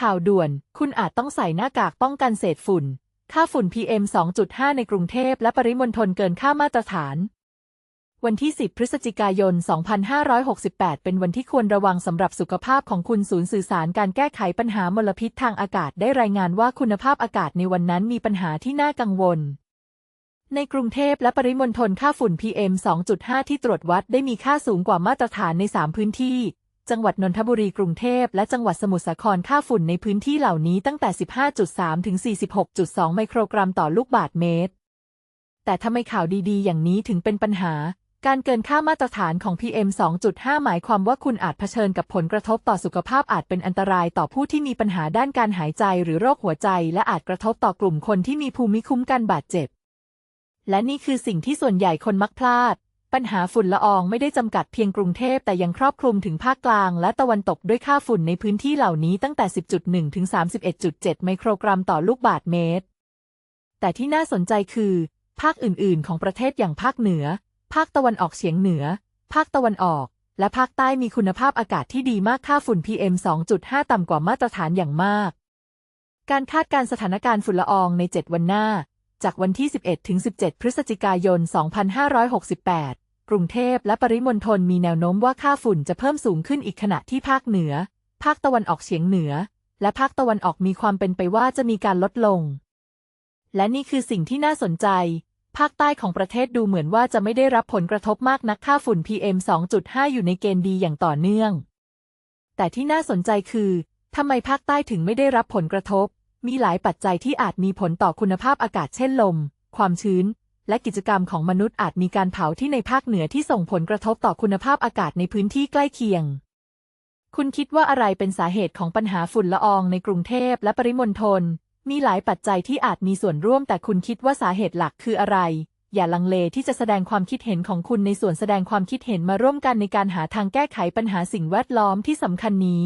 ข่าวด่วน คุณอาจต้องใส่หน้ากากป้องกันเศษฝุ่น ค่าฝุ่น PM 2.5 ในกรุงเทพและปริมณฑลเกินค่ามาตรฐาน วันที่ 10 พฤศจิกายน 2568 เป็นวันที่ควรระวังสำหรับสุขภาพของคุณศูนย์สื่อสารการแก้ไขปัญหามลพิษทางอากาศได้รายงานว่าคุณภาพอากาศในวันนั้นมีปัญหาที่น่ากังวลในกรุงเทพและปริมณฑลค่าฝุ่น PM 2.5 ที่ตรวจวัดได้มีค่าสูงกว่ามาตรฐานใน 3 พื้นที่ จังหวัดนนทบุรีกรุงเทพและจังหวัดสมุทรสาครค่าฝุ่นในพื้นที่เหล่านี้ตั้งแต่ 15.3 ถึง 46.2 ไมโครกรัมต่อลูกบาศก์เมตร แต่ทำไมข่าวดีๆ อย่างนี้ถึงเป็นปัญหา การเกินค่ามาตรฐานของ PM 2.5 หมายความว่าคุณอาจเผชิญกับผลกระทบต่อสุขภาพอาจเป็นอันตรายต่อผู้ที่มีปัญหาด้านการหายใจหรือโรคหัวใจ และอาจกระทบต่อกลุ่มคนที่มีภูมิคุ้มกันบาดเจ็บ และนี่คือสิ่งที่ส่วนใหญ่คนมักพลาด ปัญหาฝุ่นละอองไม่ได้จำกัดเพียงกรุงเทพแต่ยังครอบคลุมถึงภาคกลางและตะวันตกด้วยค่าฝุ่นในพื้นที่เหล่านี้ตั้งแต่ 10.1 ถึง 31.7 ไมโครกรัมต่อลูกบาศก์เมตร แต่ที่น่าสนใจคือ ภาคอื่น ๆ ของประเทศอย่างภาคเหนือ ภาคตะวันออกเฉียงเหนือ ภาคตะวันออก และภาคใต้มีคุณภาพอากาศที่ดีมากค่าฝุ่น PM 2.5 ต่ำกว่ามาตรฐานอย่างมาก การคาดการสถานการณ์ฝุ่นละอองใน 7 วันหน้า จากวันที่ 11 ถึง 17 พฤศจิกายน 2568 กรุงเทพและปริมณฑลมีแนวโน้มว่าค่าฝุ่นจะเพิ่มสูงขึ้นอีกขณะที่ภาคเหนือ ภาคตะวันออกเฉียงเหนือ และภาคตะวันออกมีความเป็นไปว่าจะมีการลดลง และนี่คือสิ่งที่น่าสนใจ ภาคใต้ของประเทศดูเหมือนว่าจะไม่ได้รับผลกระทบมากนักค่าฝุ่น PM 2.5 อยู่ในเกณฑ์ดีอย่างต่อเนื่อง แต่ที่น่าสนใจคือทำไมภาคใต้ถึงไม่ได้รับผลกระทบ มีหลายปัจจัยที่อาจมีผลต่อคุณภาพอากาศเช่นลม ความชื้น และกิจกรรมของมนุษย์อาจมีการเผาที่ในภาคเหนือที่ส่งผลกระทบต่อคุณภาพอากาศในพื้นที่ใกล้เคียง คุณคิดว่าอะไรเป็นสาเหตุของปัญหาฝุ่นละอองในกรุงเทพและปริมณฑล มีหลายปัจจัยที่อาจมีส่วนร่วมแต่คุณคิดว่าสาเหตุหลักคืออะไร อย่าลังเลที่จะแสดงความคิดเห็นของคุณในส่วนแสดงความคิดเห็นมาร่วมกันในการหาทางแก้ไขปัญหาสิ่งแวดล้อมที่สำคัญนี้